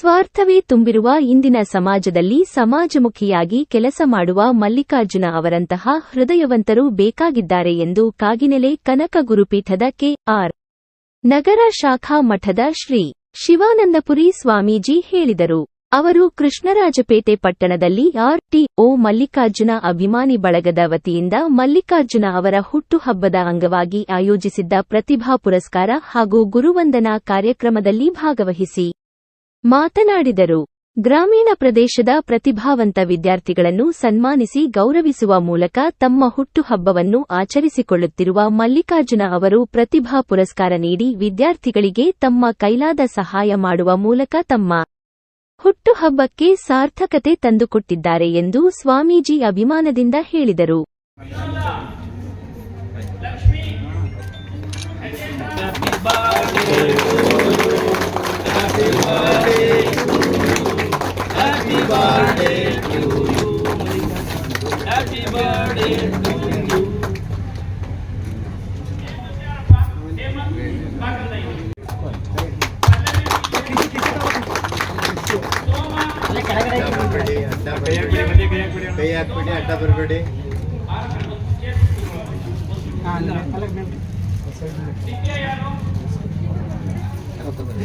ಸ್ವಾರ್ಥವೇ ತುಂಬಿರುವ ಇಂದಿನ ಸಮಾಜದಲ್ಲಿ ಸಮಾಜಮುಖಿಯಾಗಿ ಕೆಲಸ ಮಾಡುವ ಮಲ್ಲಿಕಾರ್ಜುನ ಅವರಂತಹ ಹೃದಯವಂತರು ಬೇಕಾಗಿದ್ದಾರೆ ಎಂದು ಕಾಗಿನೆಲೆ ಕನಕ ಗುರುಪೀಠದ ಕೆಆರ್ ನಗರ ಶಾಖಾ ಮಠದ ಶ್ರೀ. ಶಿವಾನಂದಪುರಿ ಸ್ವಾಮೀಜಿ ಹೇಳಿದರು. ಅವರು ಕೃಷ್ಣರಾಜಪೇಟೆ ಪಟ್ಟಣದಲ್ಲಿ ಆರ್ಟಿಒ ಮಲ್ಲಿಕಾರ್ಜುನ ಅಭಿಮಾನಿ ಬಳಗದ ವತಿಯಿಂದ ಮಲ್ಲಿಕಾರ್ಜುನ ಅವರ ಹುಟ್ಟುಹಬ್ಬದ ಅಂಗವಾಗಿ ಆಯೋಜಿಸಿದ್ದ ಪ್ರತಿಭಾ ಪುರಸ್ಕಾರ ಹಾಗೂ ಗುರುವಂದನಾ ಕಾರ್ಯಕ್ರಮದಲ್ಲಿ ಭಾಗವಹಿಸಿ. ಮಾತನಾಡಿದರು. ಗ್ರಾಮೀಣ ಪ್ರದೇಶದ ಪ್ರತಿಭಾವಂತ ವಿದ್ಯಾರ್ಥಿಗಳನ್ನು ಸನ್ಮಾನಿಸಿ ಗೌರವಿಸುವ ಮೂಲಕ ತಮ್ಮ ಹುಟ್ಟುಹಬ್ಬವನ್ನು ಆಚರಿಸಿಕೊಳ್ಳುತ್ತಿರುವ ಮಲ್ಲಿಕಾರ್ಜುನ ಅವರು ಪ್ರತಿಭಾ ಪುರಸ್ಕಾರ ನೀಡಿ ವಿದ್ಯಾರ್ಥಿಗಳಿಗೆ ತಮ್ಮ ಕೈಲಾದ ಸಹಾಯ ಮಾಡುವ ಮೂಲಕ ತಮ್ಮ ಹುಟ್ಟುಹಬ್ಬಕ್ಕೆ ಸಾರ್ಥಕತೆ ತಂದುಕೊಟ್ಟಿದ್ದಾರೆ ಎಂದು ಸ್ವಾಮೀಜಿ ಅಭಿಮಾನದಿಂದ ಹೇಳಿದರು.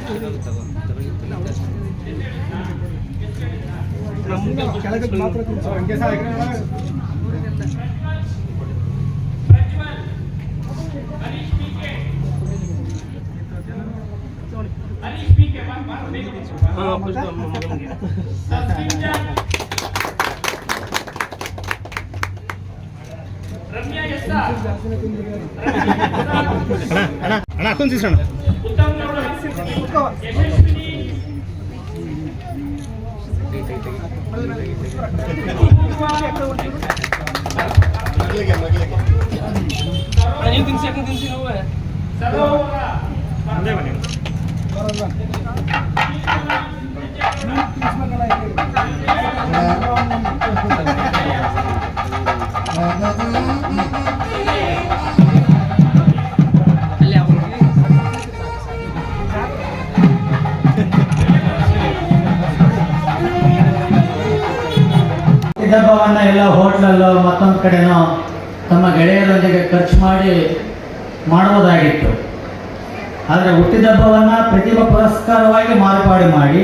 अलग birthday to you. ಕೈ ಹಾಕ್ಬಿಡಿ ಅಡ್ಡ ಬರಬೇಡಿ ಅಣ್ಣ ಅಣ್ಣ ಸಿಸೋಣ ನೀವು ತಿನ್ಸಿ ಯಾಕೆ ತಿನ್ಸಿ ನಾವು ಮುಂದೆ ಬನ್ನಿ ಇದಬ್ಬವನ್ನ ಎಲ್ಲ ಹೋಟ್ಲಲ್ಲೋ ಮತ್ತೊಂದು ಕಡೆನೋ ತಮ್ಮ ಗೆಳೆಯರೊಂದಿಗೆ ಖರ್ಚು ಮಾಡಿ ಮಾಡುವುದಾಗಿತ್ತು. ಆದರೆ ಹುಟ್ಟಿದಬ್ಬವನ್ನು ಪ್ರತಿಭಾ ಪುರಸ್ಕಾರವಾಗಿ ಮಾರ್ಪಾಡು ಮಾಡಿ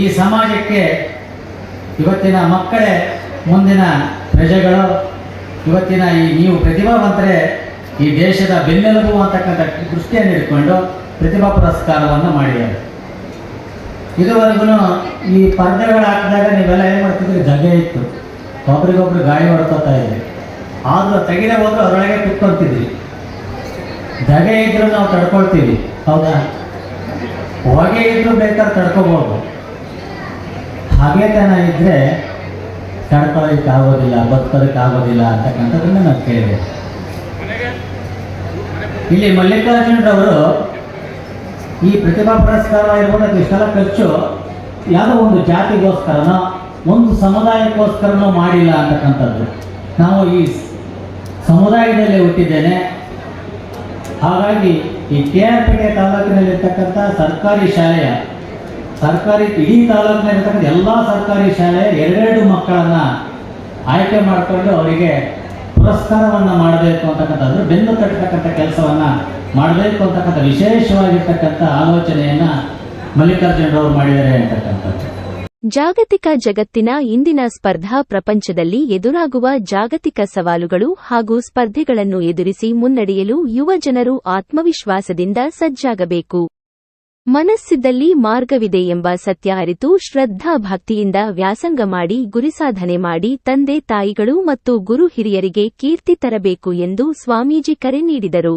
ಈ ಸಮಾಜಕ್ಕೆ ಇವತ್ತಿನ ಮಕ್ಕಳೇ ಮುಂದಿನ ಪ್ರಜೆಗಳು, ಇವತ್ತಿನ ಈ ನೀವು ಪ್ರತಿಭಾವಂತರೇ ಈ ದೇಶದ ಬೆನ್ನೆಲುಬು ಅಂತಕ್ಕಂಥ ದೃಷ್ಟಿಯನ್ನು ಇಟ್ಕೊಂಡು ಪ್ರತಿಭಾ ಪುರಸ್ಕಾರವನ್ನು ಮಾಡಿದ್ದಾರೆ. ಇದುವರೆಗೂ ಈ ಪರ್ದೆಗಳು ಹಾಕಿದಾಗ ನೀವೆಲ್ಲ ಏನು ಮಾಡ್ತಿದ್ರಿ ಜಗೆ ಇತ್ತು. ಒಬ್ರಿಗೊಬ್ರು ಗಾಳಿ ಹೊಡ್ಕೋತಾ ಇದ್ರಿ. ಆದರೂ ತೆಗೆದೇ ಹೋದ್ರೆ ಅದರೊಳಗೆ ಕುತ್ಕೊಂತಿದ್ರಿ. ಜಗೆ ಇದ್ರೂ ನಾವು ತಡ್ಕೊಳ್ತೀವಿ. ಹೌದಾ? ಹೊಗೆ ಇದ್ರೂ ಬೇಕಾದ್ರೆ ತಡ್ಕೋಬೋದು. ಹಾಗೇತನ ಇದ್ದರೆ ತಡ್ಕೊಳ್ಳೋದಕ್ಕೆ ಆಗೋದಿಲ್ಲ, ಬದುಕೋದಕ್ಕೆ ಆಗೋದಿಲ್ಲ ಅಂತಕ್ಕಂಥದ್ದನ್ನು ನಾವು ಕೇಳಿದೆ. ಇಲ್ಲಿ ಮಲ್ಲಿಕಾರ್ಜುನರವರು ಈ ಪ್ರತಿಭಾ ಪುರಸ್ಕಾರ ಇರ್ಬೋದು ಇಷ್ಟೆಲ್ಲ ಖರ್ಚು ಯಾವುದೋ ಒಂದು ಜಾತಿಗೋಸ್ಕರನೋ, ಒಂದು ಸಮುದಾಯಕ್ಕೋಸ್ಕರನೋ ಮಾಡಿಲ್ಲ ಅಂತಕ್ಕಂಥದ್ದು. ನಾವು ಈ ಸಮುದಾಯದಲ್ಲಿ ಹುಟ್ಟಿದ್ದೇನೆ. ಹಾಗಾಗಿ ಈ ಕೆ ಆರ್ ಪೇಟೆ ತಾಲೂಕಿನಲ್ಲಿರ್ತಕ್ಕಂಥ ಸರ್ಕಾರಿ ಶಾಲೆಯ, ಸರ್ಕಾರಿ ಇಡೀ ತಾಲೂಕಿನಲ್ಲಿರ್ತಕ್ಕಂಥ ಎಲ್ಲ ಸರ್ಕಾರಿ ಶಾಲೆಯ ಎರಡೆರಡು ಮಕ್ಕಳನ್ನು ಆಯ್ಕೆ ಮಾಡಿಕೊಂಡು ಅವರಿಗೆ ಪುರಸ್ಕಾರವನ್ನು ಮಾಡಬೇಕು ಅಂತಕ್ಕಂಥದ್ದು, ಬೆನ್ನು ತಟ್ಟತಕ್ಕಂಥ ಕೆಲಸವನ್ನು ಮಾಡಬೇಕು ಅಂತಕ್ಕಂಥ ವಿಶೇಷವಾಗಿರ್ತಕ್ಕಂಥ ಆಲೋಚನೆಯನ್ನು ಮಲ್ಲಿಕಾರ್ಜುನರವರು ಮಾಡಿದ್ದಾರೆ ಅಂತಕ್ಕಂಥದ್ದು. ಜಾಗತಿಕ ಜಗತ್ತಿನ ಇಂದಿನ ಸ್ಪರ್ಧಾ ಪ್ರಪಂಚದಲ್ಲಿ ಎದುರಾಗುವ ಜಾಗತಿಕ ಸವಾಲುಗಳು ಹಾಗೂ ಸ್ಪರ್ಧೆಗಳನ್ನು ಎದುರಿಸಿ ಮುನ್ನಡೆಯಲು ಯುವ ಜನರು ಆತ್ಮವಿಶ್ವಾಸದಿಂದ ಸಜ್ಜಾಗಬೇಕು. ಮನಸ್ಸಿದ್ದಲ್ಲಿ ಮಾರ್ಗವಿದೆ ಎಂಬ ಸತ್ಯ ಅರಿತು ಶ್ರದ್ಧಾ ಭಕ್ತಿಯಿಂದ ವ್ಯಾಸಂಗ ಮಾಡಿ ಗುರಿಸಾಧನೆ ಮಾಡಿ ತಂದೆ ತಾಯಿಗಳು ಮತ್ತು ಗುರು ಹಿರಿಯರಿಗೆ ಕೀರ್ತಿ ತರಬೇಕು ಎಂದು ಸ್ವಾಮೀಜಿ ಕರೆ ನೀಡಿದರು.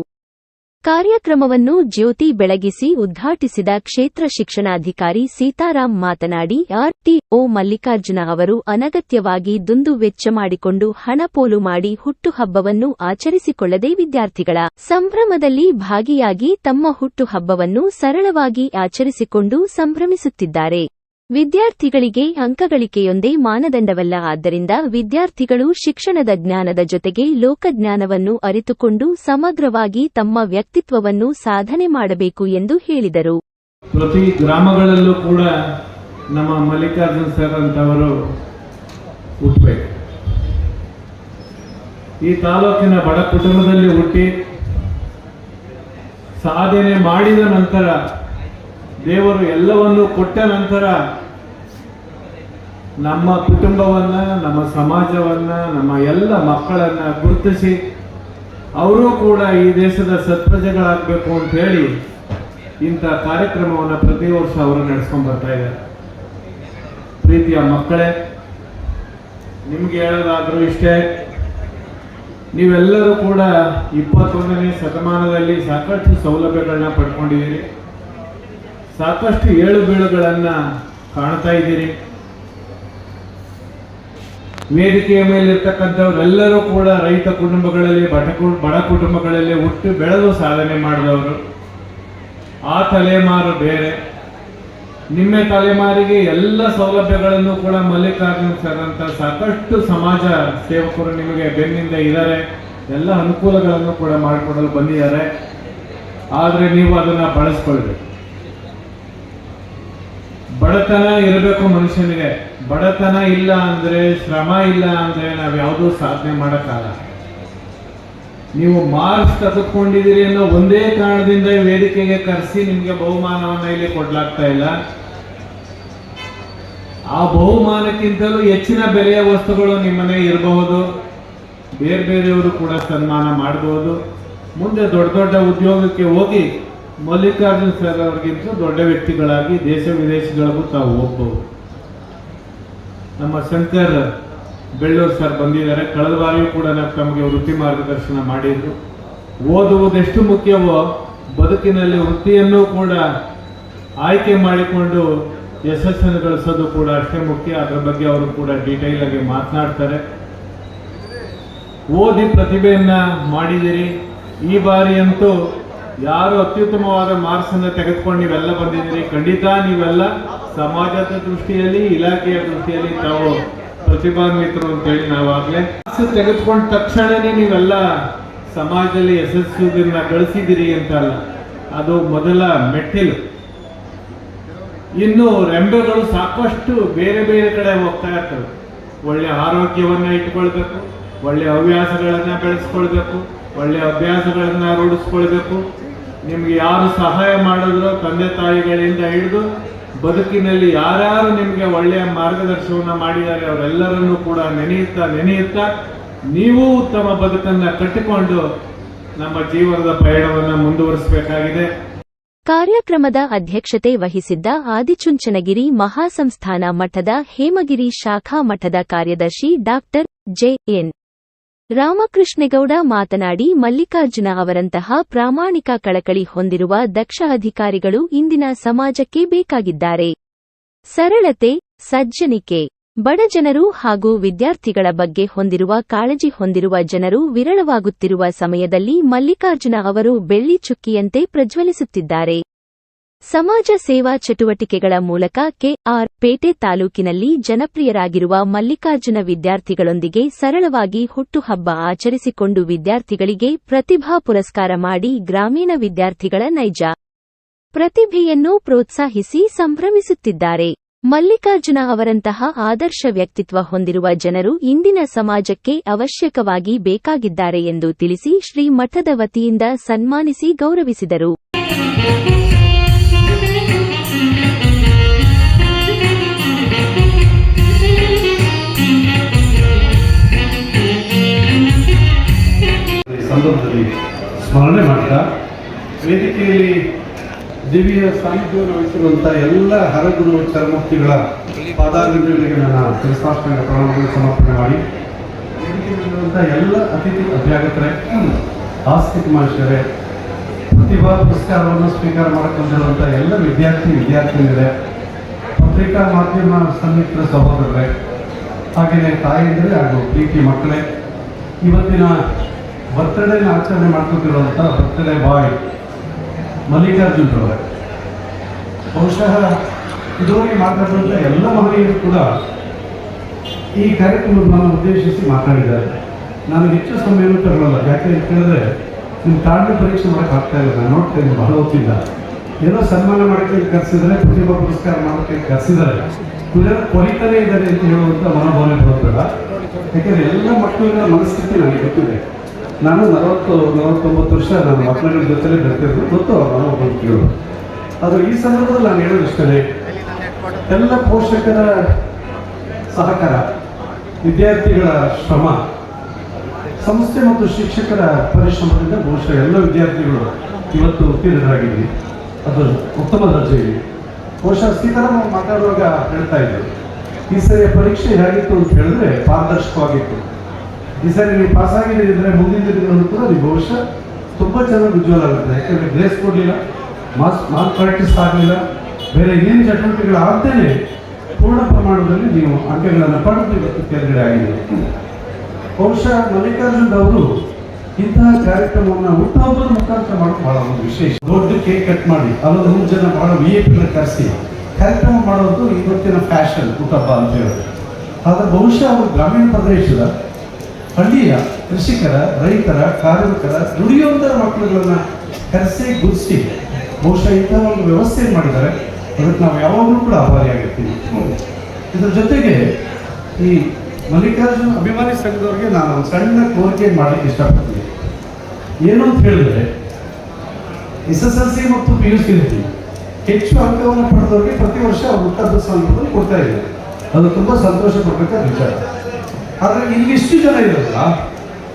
ಕಾರ್ಯಕ್ರಮವನ್ನು ಜ್ಯೋತಿ ಬೆಳಗಿಸಿ ಉದ್ಘಾಟಿಸಿದ ಕ್ಷೇತ್ರ ಶಿಕ್ಷಣಾಧಿಕಾರಿ ಸೀತಾರಾಮ್ ಮಾತನಾಡಿ ಆರ್ಟಿಒ ಮಲ್ಲಿಕಾರ್ಜುನ ಅವರು ಅನಗತ್ಯವಾಗಿ ದುಂದು ವೆಚ್ಚ ಮಾಡಿಕೊಂಡು ಹಣ ಪೋಲು ಮಾಡಿ ಹುಟ್ಟುಹಬ್ಬವನ್ನು ಆಚರಿಸಿಕೊಳ್ಳದೆ ವಿದ್ಯಾರ್ಥಿಗಳ ಸಂಭ್ರಮದಲ್ಲಿ ಭಾಗಿಯಾಗಿ ತಮ್ಮ ಹುಟ್ಟುಹಬ್ಬವನ್ನು ಸರಳವಾಗಿ ಆಚರಿಸಿಕೊಂಡು ಸಂಭ್ರಮಿಸುತ್ತಿದ್ದಾರೆ. ವಿದ್ಯಾರ್ಥಿಗಳಿಗೆ ಅಂಕಗಳಿಕೆಯೊಂದೇ ಮಾನದಂಡವಲ್ಲ. ಆದ್ದರಿಂದ ವಿದ್ಯಾರ್ಥಿಗಳು ಶಿಕ್ಷಣದ ಜ್ಞಾನದ ಜೊತೆಗೆ ಲೋಕಜ್ಞಾನವನ್ನು ಅರಿತುಕೊಂಡು ಸಮಗ್ರವಾಗಿ ತಮ್ಮ ವ್ಯಕ್ತಿತ್ವವನ್ನು ಸಾಧನೆ ಮಾಡಬೇಕು ಎಂದು ಹೇಳಿದರು. ಪ್ರತಿ ಗ್ರಾಮಗಳಲ್ಲೂ ಕೂಡ ನಮ್ಮ ಮಲ್ಲಿಕಾರ್ಜುನ್ ಸರ್ ಅಂತವರು ಈ ತಾಲೂಕಿನ ಬಡ ಕುಟುಂಬದಲ್ಲಿ ಹುಟ್ಟಿ ಸಾಧನೆ ಮಾಡಿದ ನಂತರ ದೇವರು ಎಲ್ಲವನ್ನೂ ಕೊಟ್ಟ ನಂತರ ನಮ್ಮ ಕುಟುಂಬವನ್ನ, ನಮ್ಮ ಸಮಾಜವನ್ನ, ನಮ್ಮ ಎಲ್ಲ ಮಕ್ಕಳನ್ನ ಗುರುತಿಸಿ ಅವರು ಕೂಡ ಈ ದೇಶದ ಸತ್ಪ್ರಜೆಗಳಾಗಬೇಕು ಅಂತ ಹೇಳಿ ಇಂಥ ಕಾರ್ಯಕ್ರಮವನ್ನು ಪ್ರತಿ ವರ್ಷ ಅವರು ನಡೆಸ್ಕೊಂಡು ಬರ್ತಾ ಇದ್ದಾರೆ. ಪ್ರೀತಿಯ ಮಕ್ಕಳೇ, ನಿಮ್ಗೆ ಹೇಳೋದಾದರೂ ಇಷ್ಟೇ, ನೀವೆಲ್ಲರೂ ಕೂಡ ಇಪ್ಪತ್ತೊಂದನೇ ಶತಮಾನದಲ್ಲಿ ಸಾಕಷ್ಟು ಸೌಲಭ್ಯಗಳನ್ನ ಪಡ್ಕೊಂಡಿದ್ದೀರಿ. ಸಾಕಷ್ಟು ಏಳು ಬೀಳುಗಳನ್ನು ಕಾಣ್ತಾ ಇದ್ದೀರಿ. ವೇದಿಕೆಯ ಮೇಲಿರ್ತಕ್ಕಂಥವರೆಲ್ಲರೂ ಕೂಡ ರೈತ ಕುಟುಂಬಗಳಲ್ಲಿ, ಬಡ ಬಡ ಕುಟುಂಬಗಳಲ್ಲಿ ಹುಟ್ಟು ಬೆಳೆದು ಸಾಧನೆ ಮಾಡಿದವರು. ಆ ತಲೆಮಾರು ಬೇರೆ. ನಿಮ್ಮ ತಲೆಮಾರಿಗೆ ಎಲ್ಲ ಸೌಲಭ್ಯಗಳನ್ನು ಕೂಡ ಮಲ್ಲಿಕಾರ್ಜುನ ಸರ್ ಅಂತ ಸಾಕಷ್ಟು ಸಮಾಜ ಸೇವಕರು ನಿಮಗೆ ಬೆನ್ನಿಂದ ಇದ್ದಾರೆ. ಎಲ್ಲ ಅನುಕೂಲಗಳನ್ನು ಕೂಡ ಮಾಡಿಕೊಡಲು ಬಂದಿದ್ದಾರೆ. ಆದರೆ ನೀವು ಅದನ್ನು ಬಳಸ್ಕೊಳ್ಬೇಕು. ಬಡತನ ಇರಬೇಕು ಮನುಷ್ಯನಿಗೆ. ಬಡತನ ಇಲ್ಲ ಅಂದ್ರೆ, ಶ್ರಮ ಇಲ್ಲ ಅಂದ್ರೆ ನಾವು ಯಾವುದೂ ಸಾಧನೆ ಮಾಡೋಕ್ಕಾಗಲ್ಲ. ನೀವು ಮಾರ್ಕ್ಸ್ ತೆಗೆದುಕೊಂಡಿದ್ದೀರಿ ಅನ್ನೋ ಒಂದೇ ಕಾರಣದಿಂದ ವೇದಿಕೆಗೆ ಕರೆಸಿ ನಿಮ್ಗೆ ಬಹುಮಾನವನ್ನ ಇಲ್ಲಿ ಕೊಡ್ಲಾಗ್ತಾ ಇಲ್ಲ. ಆ ಬಹುಮಾನಕ್ಕಿಂತಲೂ ಹೆಚ್ಚಿನ ಬೆಲೆಯ ವಸ್ತುಗಳು ನಿಮ್ಮನೆ ಇರಬಹುದು. ಬೇರೆ ಬೇರೆಯವರು ಕೂಡ ಸನ್ಮಾನ ಮಾಡಬಹುದು ಮುಂದೆ ದೊಡ್ಡ ದೊಡ್ಡ ಉದ್ಯೋಗಕ್ಕೆ ಹೋಗಿ ಮಲ್ಲಿಕಾರ್ಜುನ್ ಸರ್ ಅವ್ರಿಗಿಂತ ದೊಡ್ಡ ವ್ಯಕ್ತಿಗಳಾಗಿ ದೇಶ ವಿದೇಶಗಳಿಗೂ ತಾವು ಹೋಗ್ಬೋದು. ನಮ್ಮ ಶಂಕರ್ ಬೆಳ್ಳೂರು ಸರ್ ಬಂದಿದ್ದಾರೆ. ಕಳೆದ ಬಾರಿಯೂ ಕೂಡ ನಾವು ತಮಗೆ ವೃತ್ತಿ ಮಾರ್ಗದರ್ಶನ ಮಾಡಿದ್ರು. ಓದುವುದೆಷ್ಟು ಮುಖ್ಯವೋ, ಬದುಕಿನಲ್ಲಿ ವೃತ್ತಿಯನ್ನು ಕೂಡ ಆಯ್ಕೆ ಮಾಡಿಕೊಂಡು ಯಶಸ್ಸನ್ನು ಗಳಿಸೋದು ಕೂಡ ಅಷ್ಟೇ ಮುಖ್ಯ. ಅದರ ಬಗ್ಗೆ ಅವರು ಕೂಡ ಡೀಟೈಲ್ ಆಗಿ ಮಾತನಾಡ್ತಾರೆ. ಓದಿ ಪ್ರತಿಭೆಯನ್ನ ಮಾಡಿದಿರಿ ಈ ಬಾರಿ ಅಂತೂ ಯಾರು ಅತ್ಯುತ್ತಮವಾದ ಮಾರ್ಕ್ಸ್ ಅನ್ನ ತೆಗೆದುಕೊಂಡು ನೀವೆಲ್ಲ ಬಂದಿದ್ದೀರಿ, ಖಂಡಿತ ನೀವೆಲ್ಲ ಸಮಾಜದ ದೃಷ್ಟಿಯಲ್ಲಿ, ಇಲಾಖೆಯ ದೃಷ್ಟಿಯಲ್ಲಿ ತಾವು ಪ್ರತಿಭಾನ್ವಿತರು ಅಂತೇಳಿ ನಾವಾಗ್ಲೇ ಮಾರ್ಕ್ಸ್ ತೆಗೆದುಕೊಂಡ ತಕ್ಷಣನೇ ನೀವೆಲ್ಲ ಸಮಾಜದಲ್ಲಿ ಯಶಸ್ಸನ್ನ ಗಳಿಸಿದಿರಿ ಅಂತ ಅಲ್ಲ, ಅದು ಮೊದಲ ಮೆಟ್ಟಿಲು. ಇನ್ನು ರೆಂಬೆಗಳು ಸಾಕಷ್ಟು ಬೇರೆ ಬೇರೆ ಕಡೆ ಹೋಗ್ತಾ ಇರ್ತವೆ. ಒಳ್ಳೆ ಆರೋಗ್ಯವನ್ನ ಇಟ್ಕೊಳ್ಬೇಕು, ಒಳ್ಳೆ ಹವ್ಯಾಸಗಳನ್ನ ಬೆಳೆಸ್ಕೊಳ್ಬೇಕು, ಒಳ್ಳೆ ಅಭ್ಯಾಸಗಳನ್ನ ರೂಢಿಸ್ಕೊಳ್ಬೇಕು ನಿಮ್ಗೆ ಯಾರು ಸಹಾಯ ಮಾಡಿದ್ರು ತಂದೆ ತಾಯಿಗಳಿಂದ ಹಿಡಿದು ಬದುಕಿನಲ್ಲಿ ಯಾರ್ಯಾರು ನಿಮಗೆ ಒಳ್ಳೆಯ ಮಾರ್ಗದರ್ಶನವನ್ನು ಮಾಡಿದ್ದಾರೆ, ಅವರೆಲ್ಲರನ್ನೂ ಕೂಡ ನೆನೆಯುತ್ತಾ ನೆನೆಯುತ್ತಾ ನೀವು ಉತ್ತಮ ಬದುಕನ್ನು ಕಟ್ಟಿಕೊಂಡು ನಮ್ಮ ಜೀವನದ ಪಯಣವನ್ನು ಮುಂದುವರಿಸಬೇಕಾಗಿದೆ. ಕಾರ್ಯಕ್ರಮದ ಅಧ್ಯಕ್ಷತೆ ವಹಿಸಿದ್ದ ಆದಿಚುಂಚನಗಿರಿ ಮಹಾಸಂಸ್ಥಾನ ಮಠದ ಹೇಮಗಿರಿ ಶಾಖಾ ಮಠದ ಕಾರ್ಯದರ್ಶಿ ಡಾಕ್ಟರ್ ಜೆಎನ್ ರಾಮಕೃಷ್ಣೇಗೌಡ ಮಾತನಾಡಿ ಮಲ್ಲಿಕಾರ್ಜುನ ಅವರಂತಹ ಪ್ರಾಮಾಣಿಕ ಕಳಕಳಿ ಹೊಂದಿರುವ ದಕ್ಷ ಅಧಿಕಾರಿಗಳು ಇಂದಿನ ಸಮಾಜಕ್ಕೆ ಬೇಕಾಗಿದ್ದಾರೆ. ಸರಳತೆ, ಸಜ್ಜನಿಕೆ ಬಡಜನರು ಹಾಗೂ ವಿದ್ಯಾರ್ಥಿಗಳ ಬಗ್ಗೆ ಹೊಂದಿರುವ ಕಾಳಜಿ ಹೊಂದಿರುವ ಜನರು ವಿರಳವಾಗುತ್ತಿರುವ ಸಮಯದಲ್ಲಿ ಮಲ್ಲಿಕಾರ್ಜುನ ಅವರು ಬೆಳ್ಳಿ ಚುಕ್ಕಿಯಂತೆ ಪ್ರಜ್ವಲಿಸುತ್ತಿದ್ದಾರೆ. ಸಮಾಜ ಸೇವಾ ಚಟುವಟಿಕೆಗಳ ಮೂಲಕ ಕೆಆರ್ ಪೇಟೆ ತಾಲೂಕಿನಲ್ಲಿ ಜನಪ್ರಿಯರಾಗಿರುವ ಮಲ್ಲಿಕಾರ್ಜುನ ವಿದ್ಯಾರ್ಥಿಗಳೊಂದಿಗೆ ಸರಳವಾಗಿ ಹುಟ್ಟುಹಬ್ಬ ಆಚರಿಸಿಕೊಂಡು ವಿದ್ಯಾರ್ಥಿಗಳಿಗೆ ಪ್ರತಿಭಾ ಪುರಸ್ಕಾರ ಮಾಡಿ ಗ್ರಾಮೀಣ ವಿದ್ಯಾರ್ಥಿಗಳ ನೈಜ ಪ್ರತಿಭೆಯನ್ನು ಪ್ರೋತ್ಸಾಹಿಸಿ ಸಂಭ್ರಮಿಸುತ್ತಿದ್ದಾರೆ. ಮಲ್ಲಿಕಾರ್ಜುನ ಅವರಂತಹ ಆದರ್ಶ ವ್ಯಕ್ತಿತ್ವ ಹೊಂದಿರುವ ಜನರು ಇಂದಿನ ಸಮಾಜಕ್ಕೆ ಅವಶ್ಯಕವಾಗಿ ಬೇಕಾಗಿದ್ದಾರೆ ಎಂದು ತಿಳಿಸಿ ಶ್ರೀ ಮಠದ ವತಿಯಿಂದ ಸನ್ಮಾನಿಸಿ ಗೌರವಿಸಿದರು. ಸಂದರ್ಭದಲ್ಲಿ ಸ್ಮರಣೆ ಮಾಡ್ತಾ ವೇದಿಕೆಯಲ್ಲಿ ದಿವ್ಯ ಸಾನ್ನಿಧ್ಯವನ್ನು ವಹಿಸಿರುವಂಥ ಎಲ್ಲ ಹರಗುರು ಚರಮೂರ್ತಿಗಳ ಪಾದಾರ್ಗಳಿಗೆ ನನ್ನ ಶಿರಸಾಷ್ಟಾಂಗ ಪ್ರಣಾಮಗಳನ್ನು ಸಮರ್ಪಣೆ ಮಾಡಿ ವೇದಿಕೆಯಲ್ಲಿರುವಂಥ ಎಲ್ಲ ಅತಿಥಿ ಅಭ್ಯಾಗತರೇ ಆಸ್ತಿಕ ಮನುಷ್ಯರೇ ಪ್ರತಿಭಾ ಪುರಸ್ಕಾರವನ್ನು ಸ್ವೀಕಾರ ಮಾಡಿಕೊಂಡಿರುವಂಥ ಎಲ್ಲ ವಿದ್ಯಾರ್ಥಿ, ವಿದ್ಯಾರ್ಥಿನಿಯರೇ, ಪತ್ರಿಕಾ ಮಾಧ್ಯಮ ಸನ್ನಿಹಿತರ ಸಹೋದರರೇ, ಹಾಗೆಯೇ ತಾಯಿಯಂದರೆ ಹಾಗೂ ಪ್ರೀತಿ ಮಕ್ಕಳೇ, ಇವತ್ತಿನ ಬರ್ತ್ಡೇನ ಆಚರಣೆ ಮಾಡ್ಕೊತಿರುವಂಥ ಬರ್ತ್ಡೇ ಬಾಯ್ ಮಲ್ಲಿಕಾರ್ಜುನ್ ಅವರ. ಬಹುಶಃ ಇದುವರೆಗೆ ಮಾತಾಡುವಂಥ ಎಲ್ಲ ಮಹಿಳೆಯರು ಕೂಡ ಈ ಕಾರ್ಯಕ್ರಮವನ್ನು ಉದ್ದೇಶಿಸಿ ಮಾತಾಡಿದ್ದಾರೆ. ನಾನು ಹೆಚ್ಚು ಸಮಯ ತಗೊಳ್ಳಲ್ಲ ಯಾಕೆ ಅಂತ ಹೇಳಿದ್ರೆ ನಿಮ್ಮ ತಾಳ್ಮೆ ಪರೀಕ್ಷೆ ಮಾಡೋಕೆ ಆಗ್ತಾ ಇಲ್ಲ. ನಾನು ನೋಡ್ತಾ ಬಹಳ ಹೊತ್ತಿಲ್ಲ ಏನೋ ಸನ್ಮಾನ ಮಾಡೋಕ್ಕೆ ಕರೆಸಿದರೆ ಪ್ರತಿಭಾ ಪುರಸ್ಕಾರ ಮಾಡೋಕ್ಕೆ ಕರೆಸಿದ್ದಾರೆ. ಇವರೆಲ್ಲ ಕೊರಿತಾನೇ ಇದ್ದಾರೆ ಅಂತ ಹೇಳುವಂಥ ಮನೋಭಾವನೆ ಬರೋದಿಲ್ಲ ಯಾಕೆಂದರೆ ಎಲ್ಲ ಮಕ್ಕಳ ಮನಸ್ಥಿತಿ ನನಗೆ ಗೊತ್ತಿದೆ. ನಾನು ನಲವತ್ತು, ನಲವತ್ತೊಂಬತ್ತು ವರ್ಷ ನಾನು ಮಕ್ಕಳ ಜೊತೆಲೇ ಬೆರ್ತಿದ್ದು ಗೊತ್ತು? ಮನೋಭಾವ ಕೇಳೋದು ಆದರೆ ಈ ಸಂದರ್ಭದಲ್ಲಿ ನಾನು ಹೇಳೋದು ಇಷ್ಟೇ ಎಲ್ಲ ಪೋಷಕರ ಸಹಕಾರ, ವಿದ್ಯಾರ್ಥಿಗಳ ಶ್ರಮ, ಸಂಸ್ಥೆ ಮತ್ತು ಶಿಕ್ಷಕರ ಪರಿಶ್ರಮದಿಂದ ಬಹುಶಃ ಎಲ್ಲ ವಿದ್ಯಾರ್ಥಿಗಳು ಇವತ್ತು ಉತ್ತೀರ್ಣರಾಗಿದ್ವಿ ಅದು ಉತ್ತಮ ದರ್ಜೆಯಲ್ಲಿ ಬಹುಶಃ ಸೀತಾರಾಮ ಮಾತಾಡುವಾಗ ಹೇಳ್ತಾ ಇದ್ದರು ಈ ಸರಿಯ ಪರೀಕ್ಷೆ ಹೇಗಿತ್ತು ಅಂತ ಹೇಳಿದ್ರೆ ಪಾರದರ್ಶಕವಾಗಿತ್ತು. ಈ ಸರಿ ನೀವು ಪಾಸ್ ಆಗಿದ್ರೆ ಮುಂದಿನ ದಿನಗಳು ಕೂಡ ನೀವು ಬಹುಶಃ ತುಂಬ ಚೆನ್ನಾಗಿ ಉಜ್ವಲ ಆಗುತ್ತೆ. ಯಾಕಂದರೆ ಗ್ರೇಸ್ ಕೊಡಲಿಲ್ಲ, ಮಾಸ್ ಮಾರ್ಕ್ ಪ್ರಾಕ್ಟೀಸ್ ಆಗಲಿಲ್ಲ, ಬೇರೆ ಏನು ಚಟುವಟಿಕೆಗಳು ಆಗ್ತೇನೆ ಪೂರ್ಣ ಪ್ರಮಾಣದಲ್ಲಿ ನೀವು ಅಂಕಗಳನ್ನು ಪಡೆದು ಇವತ್ತು ತೇರ್ಗಡೆ ಆಗಿದೆ ಬಹುಶಃ ಮಲ್ಲಿಕಾರ್ಜುನ್ ಅವರು ಇಂತಹ ಕಾರ್ಯಕ್ರಮವನ್ನು ಹುಟ್ಟುಹಬ್ಬದ ಮುಖಾಂತರ ಮಾಡೋದು ಬಹಳ ಒಂದು ವಿಶೇಷ. ದೊಡ್ಡ ಕೇಕ್ ಕಟ್ ಮಾಡಿ ಅಲ್ಲದ ಮೂರು ಜನ ಬಹಳ ವಿ ಎ ಕರೆಸಿ, ಕಾರ್ಯಕ್ರಮ ಮಾಡೋದು ಇವತ್ತಿನ ಫ್ಯಾಷನ್ ಹುಟ್ಟಹಬ್ಬ ಅಂತ ಹೇಳೋದು. ಆದರೆ ಬಹುಶಃ ಅವರು ಗ್ರಾಮೀಣ ಪ್ರದೇಶದ ಹಳ್ಳಿಯ ಕೃಷಿಕರ, ರೈತರ, ಕಾರ್ಮಿಕರ ದುಡಿಯುವಂತಹ ಮಕ್ಕಳುಗಳನ್ನ ಕರೆಸಿ ಗುರುಸಿ ಬಹುಶಃ ಇಂತಹ ಒಂದು ವ್ಯವಸ್ಥೆ ಮಾಡಿದ್ದಾರೆ ಅದಕ್ಕೆ ನಾವು ಯಾವಾಗಲೂ ಕೂಡ ಆಭಾರಿಯಾಗಿರ್ತೀವಿ ಇದರ ಜೊತೆಗೆ ಈ ಮಲ್ಲಿಕಾರ್ಜುನ ಅಭಿಮಾನಿ ಸಂಘದವ್ರಿಗೆ ನಾನು ಒಂದು ಸಣ್ಣ ಕೋರಿಕೆ ಮಾಡಲಿಕ್ಕೆ ಇಷ್ಟಪಡ್ತೀನಿ. ಏನು ಅಂತ ಹೇಳಿದ್ರೆ, ಎಸ್ ಎಸ್ ಎಲ್ ಸಿ ಮತ್ತು ಪಿ ಯು ಸಿ ಹೆಚ್ಚು ಅಂಕವನ್ನು ಪಡೆದವರಿಗೆ ಪ್ರತಿ ವರ್ಷ ಅವ್ರು ಸಂದರ್ಭದಲ್ಲಿ ಕೊಡ್ತಾ ಇದ್ದಾರೆ. ಅದು ತುಂಬ ಸಂತೋಷ ಪಡಬೇಕಾದ ವಿಚಾರ. ಆದರೆ ಇಲ್ಲಿ ಇಷ್ಟು ಜನ ಇರಲ್ಲ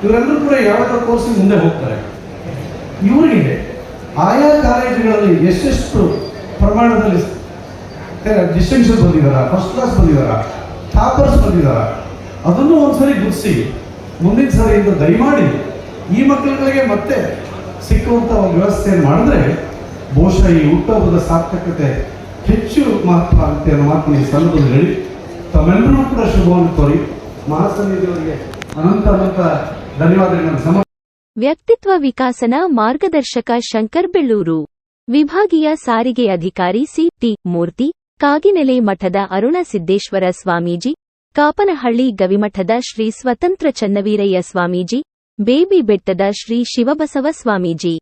ಇವರೆಲ್ಲರೂ ಕೂಡ ಯಾವುದೋ ಕೋರ್ಸ್ ಮುಂದೆ ಹೋಗ್ತಾರೆ. ಇವರಿಗೆ ಆಯಾ ಕಾಲೇಜುಗಳಲ್ಲಿ ಎಷ್ಟೆಷ್ಟು ಪ್ರಮಾಣದಲ್ಲಿ ಡಿಸ್ಟಿಂಕ್ಷನ್ ಬಂದಿದಾರ? ಫಸ್ಟ್ ಕ್ಲಾಸ್ ಬಂದಿದಾರ? ಟಾಪರ್ಸ್ ಬಂದಿದಾರ? ಅದನ್ನು ಒಂದ್ಸರಿ ಗುರ್ಸಿ ಮುಂದಿನ ಸರಿಯಿಂದ ದಯಮಾಡಿ ಈ ಮಕ್ಕಳುಗಳಿಗೆ ಮತ್ತೆ ಸಿಕ್ಕುವಂಥ ಒಂದು ವ್ಯವಸ್ಥೆ ಮಾಡಿದ್ರೆ ಬಹುಶಃ ಈ ಹುಟ್ಟುಹಬ್ಬದ ಸಾರ್ಥಕತೆ ಹೆಚ್ಚು ಮಹತ್ವ ಆಗುತ್ತೆ ಅನ್ನೋ ಮಾತು ಈ ಸಂದರ್ಭದಲ್ಲಿ ಹೇಳಿ. ತಮ್ಮೆಲ್ಲರೂ ಕೂಡ ಶುಭವನ್ನು ಕೋರಿ. ವ್ಯಕ್ತಿತ್ವ ವಿಕಾಸನ ಮಾರ್ಗದರ್ಶಕ ಶಂಕರ್ ಬೆಳ್ಳೂರು. ವಿಭಾಗೀಯ ಸಾರಿಗೆ ಅಧಿಕಾರಿ ಸಿ ಟಿ ಮೂರ್ತಿ, ಕಾಗಿನೆಲೆ ಮಠದ ಅರುಣ ಸಿದ್ದೇಶ್ವರ ಸ್ವಾಮೀಜಿ, ಕಾಪನಹಳ್ಳಿ ಗವಿಮಠದ ಶ್ರೀ ಸ್ವತಂತ್ರ ಚನ್ನವೀರಯ್ಯ ಸ್ವಾಮೀಜಿ, ಬೇಬಿ ಬೆಟ್ಟದ ಶ್ರೀ ಶಿವಬಸವ ಸ್ವಾಮೀಜಿ.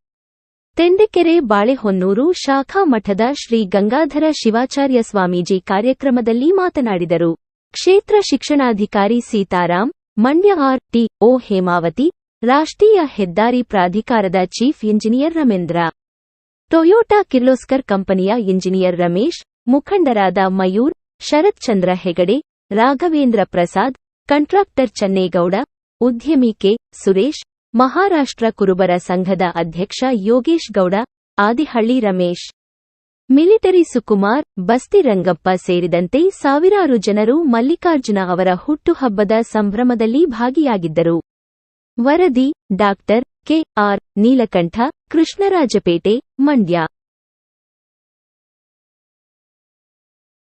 ತೆಂಡೆಕೆರೆ ಬಾಳೆಹೊನ್ನೂರು ಶಾಖಾ ಮಠದ ಶ್ರೀ ಗಂಗಾಧರ ಶಿವಾಚಾರ್ಯ ಸ್ವಾಮೀಜಿ ಕಾರ್ಯಕ್ರಮದಲ್ಲಿ ಮಾತನಾಡಿದರು. ಕ್ಷೇತ್ರ ಶಿಕ್ಷಣಾಧಿಕಾರಿ Sitaram Mandya R T O Hemavati, ರಾಷ್ಟ್ರೀಯ ಹೆದ್ದಾರಿ ಪ್ರಾಧಿಕಾರದ chief engineer Ramendra. Toyota Kirloskar ಕಂಪನಿಯ ಇಂಜಿನಿಯರ್ ರಮೇಶ್, ಮುಖಂಡರಾದ ಮಯೂರ್, ಶರತ್ ಚಂದ್ರ ಹೆಗಡೆ, ರಾಘವೇಂದ್ರ ಪ್ರಸಾದ್, ಕಂಟ್ರಾಕ್ಟರ್ ಚನ್ನೇಗೌಡ, ಉದ್ಯಮಿ ಕೆ. ಸುರೇಶ್, ಮಹಾರಾಷ್ಟ್ರ ಕುರುಬರ ಸಂಘದ ಅಧ್ಯಕ್ಷ ಯೋಗೇಶ್ ಗೌಡ, ಆದಿಹಳ್ಳಿ ರಮೇಶ್. ಮಿಲಿಟರಿ ಸುಕುಮಾರ್, ಬಸ್ತಿ ರಂಗಪ್ಪ ಸೇರಿದಂತೆ ಸಾವಿರಾರು ಜನರು ಮಲ್ಲಿಕಾರ್ಜುನ ಅವರ ಹುಟ್ಟುಹಬ್ಬದ ಸಂಭ್ರಮದಲ್ಲಿ ಭಾಗಿಯಾಗಿದ್ದರು. ವರದಿ, ಡಾಕ್ಟರ್ ಕೆಆರ್ ನೀಲಕಂಠ, ಕೃಷ್ಣರಾಜಪೇಟೆ, ಮಂಡ್ಯ.